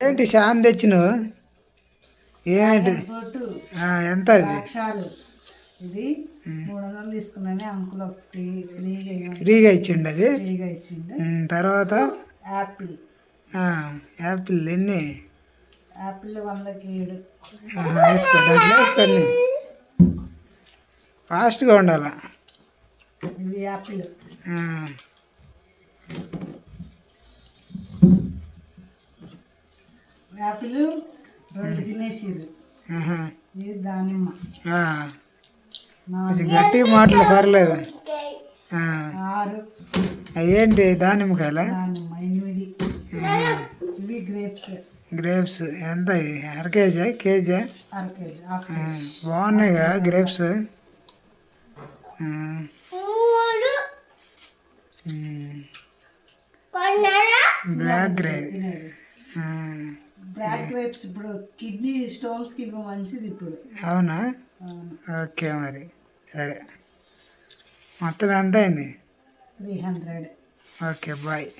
ఏంటి శాన్ తెచ్చినావు ఏమిటి ఎంత అది? ఇది మూడు వందలు తీసుకున్నాను అంకుల్ ఫ్రీ ఫ్రీగా ఇచ్చిండు అది? ఫ్రీగా ఇచ్చిండు. తర్వాత? యాపిల్. యాపిల్ ఎన్ని? యాపిల్ వందకి ఏడు. ఆహా, వేసుకో దాంట్లో వేసుకోండి ఫాస్ట్గా ఉండాలా? ఇవి యాపిల్. యాపిల్ రెండు తినేసిర్రు. ఇది దానిమ్మ. కొంచెం గట్టిగా మాటలు పర్లేదు. ఆ, ఆరు. అయ్యేంటి దానిమ్మకాయల? దానిమ్మ ఎనిమిది. ఇవి గ్రేప్స్. గ్రేప్స్. ఎంత? అర కేజీ కేజీ? బాగున్నాయి కదా grapes? Black grape. Black grapes ఇప్పుడు కిడ్నీ స్టోన్స్కి ఇవ్వ మంచిది ఇప్పుడు. అవునా? అవును. ఓకే మరి. సరే. మొత్తం ఎంత అయింది? Three hundred. Okay bye.